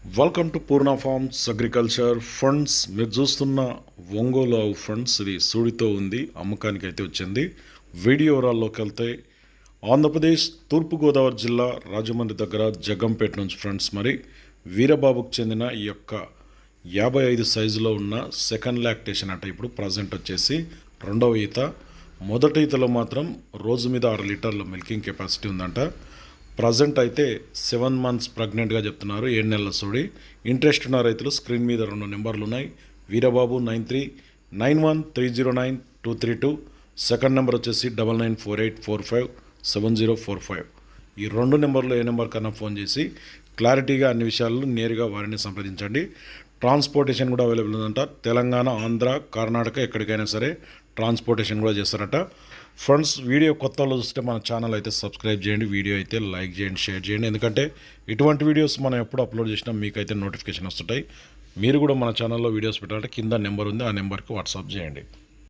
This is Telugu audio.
Welcome to Purna farms agriculture funds మీరు చూస్తున్న ఒంగోలు ఫండ్స్ ఇది సూడితో ఉంది అమ్మకానికి అయితే వచ్చింది. వీడియో వివరాల్లోకి వెళ్తే ఆంధ్రప్రదేశ్ తూర్పుగోదావరి జిల్లా రాజమండ్రి దగ్గర జగంపేట నుంచి ఫ్రెండ్స్ మరి వీరబాబుకు చెందిన ఈ యొక్క యాభై ఐదు సైజులో ఉన్న సెకండ్ లాక్టేషన్ అంటే ఇప్పుడు ప్రజెంట్ వచ్చేసి రెండవ ఈత. మొదటి ఈతలో మాత్రం రోజు మీద ఆరు లీటర్ల మిల్కింగ్ కెపాసిటీ ఉందంట. ప్రజెంట్ అయితే సెవెన్ మంత్స్ ప్రెగ్నెంట్గా చెప్తున్నారు ఏడు నెలల సోడి. ఇంట్రెస్ట్ ఉన్న రైతులు స్క్రీన్ మీద రెండు నెంబర్లు ఉన్నాయి Veerababu nine three nine one three zero nine two three two. Second number వచ్చేసి double nine four eight four five seven zero four five. ఈ రెండు నెంబర్లో ఏ నెంబర్ కన్నా ఫోన్ చేసి క్లారిటీగా అన్ని విషయాలు నేరుగా వారిని సంప్రదించండి. ట్రాన్స్పోర్టేషన్ కూడా అవైలబుల్ ఉందంట. తెలంగాణ ఆంధ్ర కర్ణాటక ఎక్కడికైనా సరే ట్రాన్స్పోర్టేషన్ కూడా చేస్తారట. ఫ్రెండ్స్ వీడియో కొత్త వాళ్ళు చూస్తే మన ఛానల్ అయితే సబ్స్క్రైబ్ చేయండి వీడియో అయితే లైక్ చేయండి షేర్ చేయండి. ఎందుకంటే ఇటువంటి వీడియోస్ మనం ఎప్పుడు అప్లోడ్ చేసినా మీకైతే నోటిఫికేషన్ వస్తుంటాయి. మీరు కూడా మన ఛానల్లో వీడియోస్ పెట్టాలంటే కింద నెంబర్ ఉంది ఆ నెంబర్కి వాట్సాప్ చేయండి.